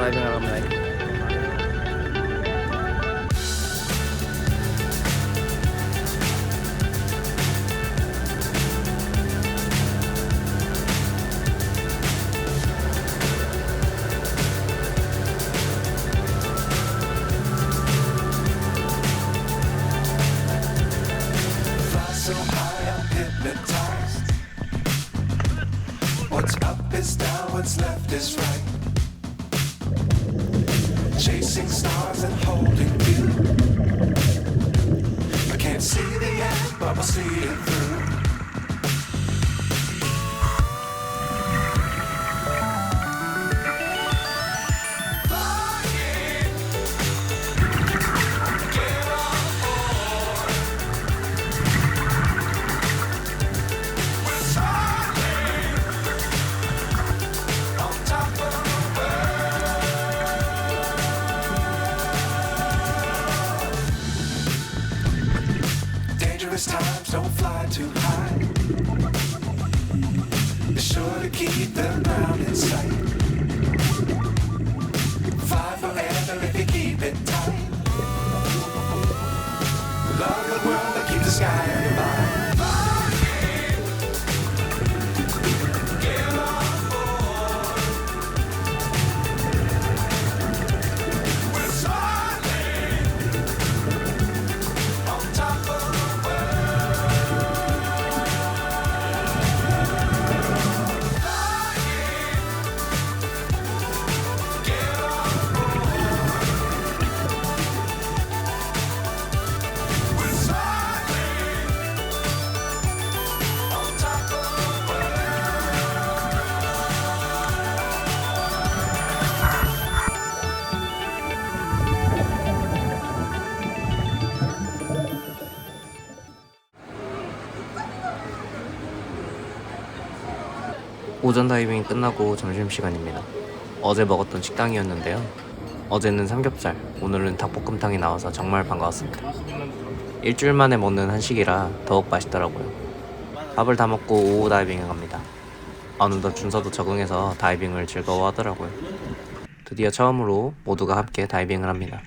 다이빙을 sure to keep the ground in sight. Forever if you keep it tight. Love the world that keeps the sky 오전 다이빙 끝나고 점심시간입니다. 어제 먹었던 식당이었는데요. 어제는 삼겹살, 오늘은 닭볶음탕이 나와서 정말 반가웠습니다. 일주일 만에 먹는 한식이라 더욱 맛있더라고요. 밥을 다 먹고 오후 다이빙에 갑니다. 어느덧 준서도 적응해서 다이빙을 즐거워하더라고요. 드디어 처음으로 모두가 함께 다이빙을 합니다.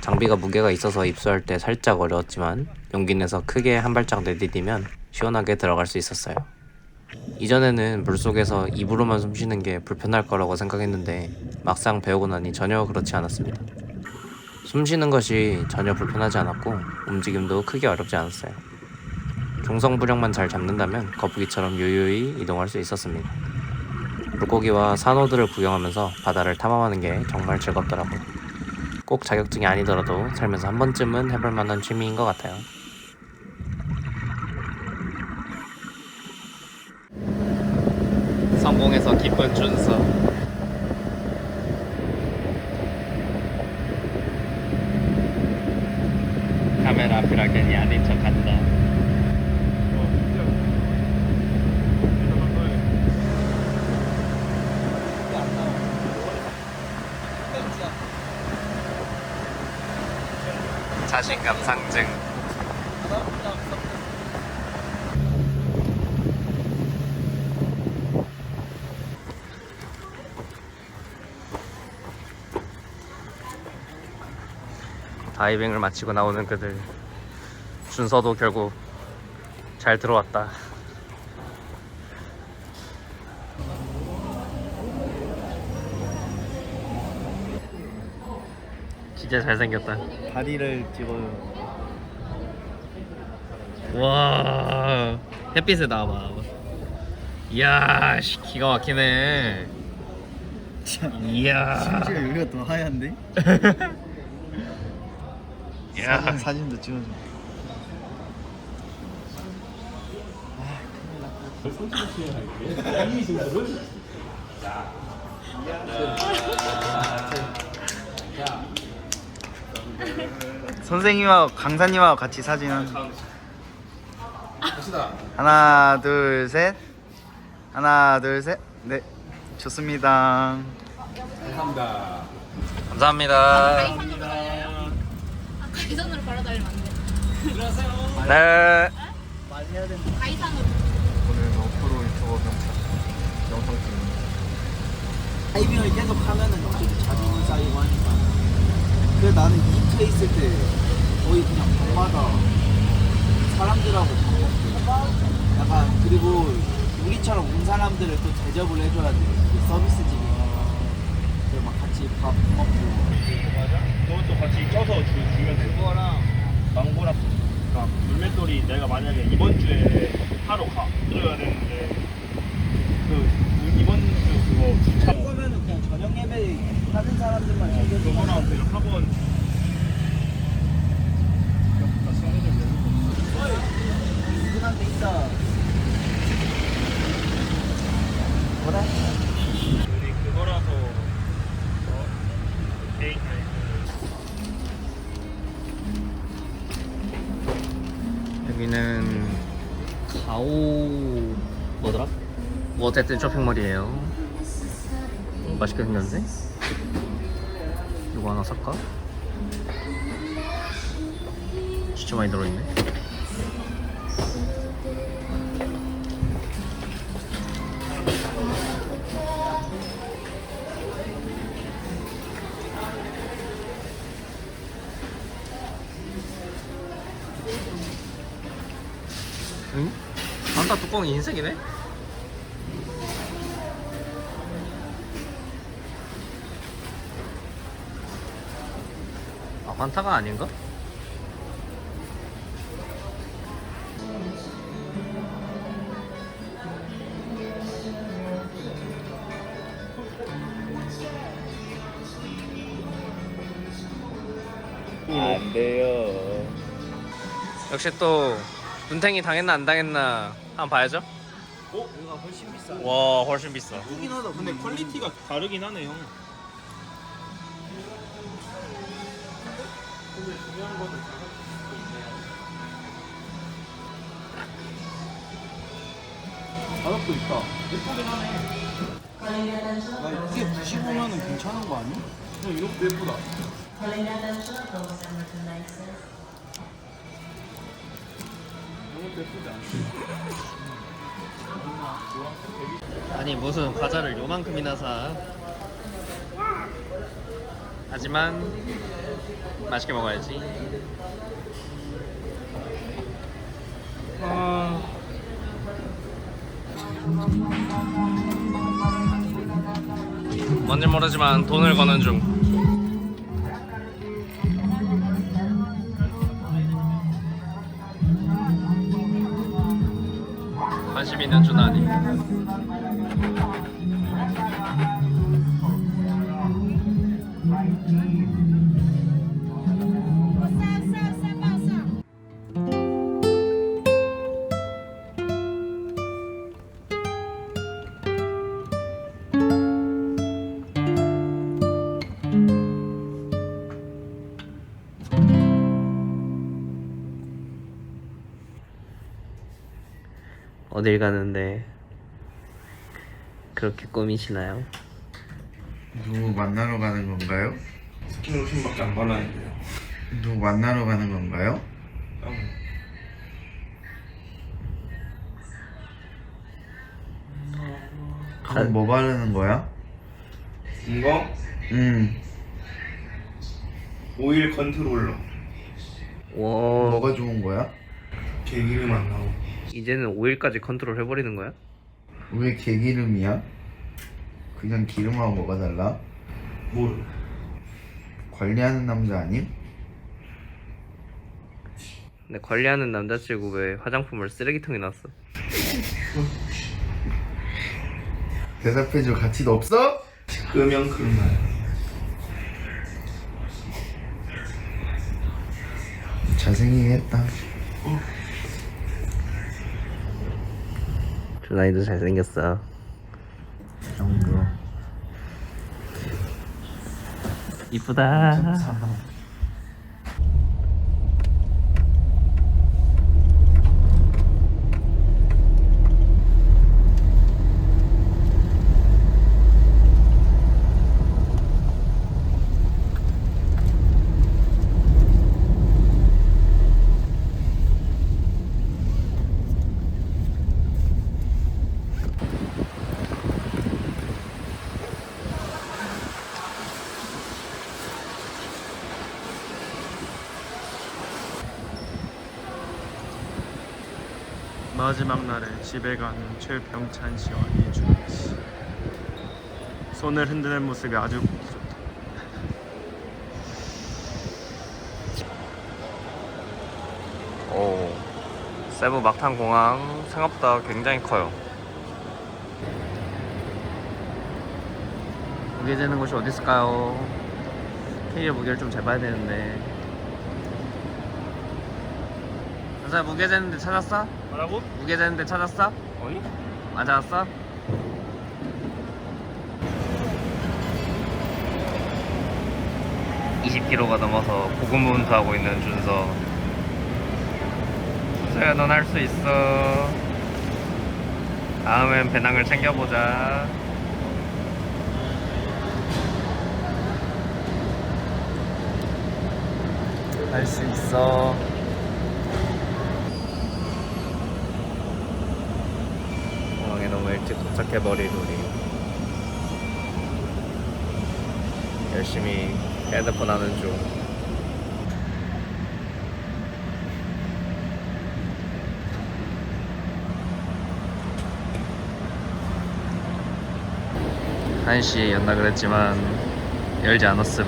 장비가 무게가 있어서 입수할 때 살짝 어려웠지만 용기 내서 크게 한 발짝 내디디면 시원하게 들어갈 수 있었어요. 이전에는 물속에서 입으로만 숨 쉬는 게 불편할 거라고 생각했는데 막상 배우고 나니 전혀 그렇지 않았습니다. 숨 쉬는 것이 전혀 불편하지 않았고 움직임도 크게 어렵지 않았어요. 중성부령만 잘 잡는다면 거북이처럼 유유히 이동할 수 있었습니다. 물고기와 산호들을 구경하면서 바다를 탐험하는 게 정말 즐겁더라고요. 꼭 자격증이 아니더라도 살면서 한 번쯤은 해볼 만한 취미인 것 같아요. 성공해서 기쁜 준서. 카메라 앞이라 괜히 아닌 척 한다. 자신감 상증. 다이빙을 마치고 나오는 그들. 준서도 결국 잘 들어왔다. 진짜 잘생겼다. 다리를 찍어요. 와 햇빛에 나와봐. 이야 씨, 기가 막히네. 이야. 심지어 여기가 더 하얀데? 이야. 사진, 사진도 찍어줘. 선생님하고 강사님하고 같이 사진 한 하나 둘 셋. 하나 둘 셋 네. 좋습니다. 감사합니다. 아, 가이산으로 걸어 다니면 안 돼. 네. 많이 해야 된다 가이산으로. 오늘 너프로 유튜버 경찰 영상 찍는 타이밍을 계속 하면은 어차피 자존심 쌓이고 하니까. 그래 나는 이트에 있을 때 거의 그냥 밤마다 사람들하고 밥 먹고 약간 그리고 우리처럼 온 사람들을 또 대접을 해줘야 돼. 이게 서비스직이니까. 그래서 막 같이 밥 먹고. 맞아? 그것도 같이 쪄서 주. 그 거랑 망고랑 그러니까 물맷돌이 내가 만약에 이번 주에 하러 가 들어야 되는데 그 이번 주 그거 주차 그거면은 그냥 저녁 예배 하는 사람들만 챙겨주면 그거랑 그냥 학원 누구한테 있다 뭐라? 뭐 어쨌든 쇼핑몰이에요. 맛있게 생겼는데? 이거 하나 살까? 진짜 많이 들어있네. 응? 반다 뚜껑이 흰색이네? 환타가 아닌가? 안 돼요 역시 또 눈탱이 당했나 안 당했나 한번 봐야죠. 어? 훨씬 비싸 와 훨씬 비싸. 크긴 하다 근데 퀄리티가 다르긴 하네 형 가격도 있다 예쁘긴 하네 나 이게 95만 원 괜찮은 거 아니야? 형 이것도 예쁘다 이것도 예쁘지 않아? 아니 무슨 과자를 요만큼이나 사. 하지만 맛있게 먹어야지. 아... 뭔지 모르지만 돈을 거는 중. 관심 있는 준 아니. 어딜 가는데 그렇게 꾸미시나요? 누구 만나러 가는 건가요? 스킨 로션밖에 안 발랐는데요 누구 만나러 가는 건가요? 그럼 뭐 바르는 거야? 이거 음 오일 컨트롤러 와 뭐가 좋은 거야? 개기름 안 나오고 이제는 5일까지 컨트롤 해버리는 거야? 왜 개기름이야? 그냥 기름하고 뭐가 달라? 뭘? 관리하는 남자 아님? 근데 관리하는 남자치고 왜 화장품을 쓰레기통에 놨어? 대답해줄 가치도 없어? 끄면 그만 잘생기긴 했다 준아이도 잘생겼어. 그 정도. 이쁘다 마지막 날에 집에 가는 최병찬 씨와 이준호 씨. 손을 흔드는 모습이 아주 보기 좋다. 오, 세부 막탄 공항 생각보다 굉장히 커요. 무게 재는 곳이 어디 있을까요? K의 무게를 좀 재봐야 되는데. 현사 무게 재는데 찾았어? 뭐라고? 무게 재는데 찾았어? 어이? 맞았어? (20kg가) 넘어서 고군분투하고 있는 준서 준서야 넌 할 수 있어 다음엔 배낭을 챙겨보자 할 수 있어 공항에 너무 일찍 도착해버린 우리 열심히 헤드폰 하는 중. 한시에 연다 그랬지만 열지 않았음.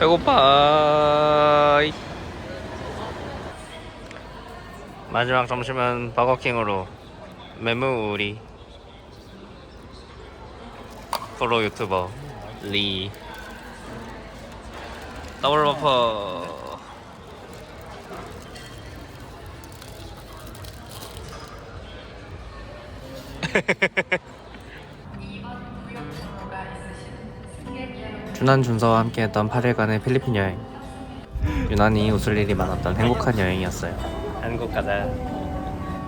배고파 마지막 점심은 버거킹으로 메무우리 프로 유튜버 리. 더블 버퍼. 준한 준서와 함께했던 8일간의 필리핀 여행. 유난히 웃을 일이 많았던 행복한 여행이었어요 한국 가자.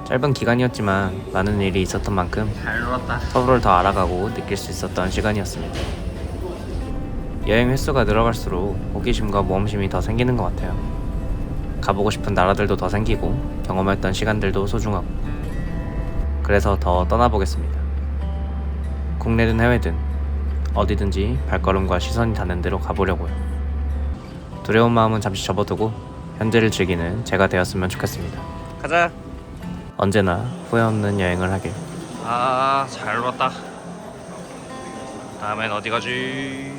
짧은 기간이었지만 많은 일이 있었던 만큼 잘 놀았다. 서로를 더 알아가고 느낄 수 있었던 시간이었습니다. 여행 횟수가 늘어갈수록 호기심과 모험심이 더 생기는 것 같아요. 가보고 싶은 나라들도 더 생기고 경험했던 시간들도 소중하고. 그래서 더 떠나보겠습니다. 국내든 해외든 어디든지 발걸음과 시선이 닿는 대로 가보려고요. 두려운 마음은 잠시 접어두고 현재를 즐기는 제가 되었으면 좋겠습니다. 가자. 언제나 후회 없는 여행을 하길. 아잘 놀았다. 다음엔 어디 가지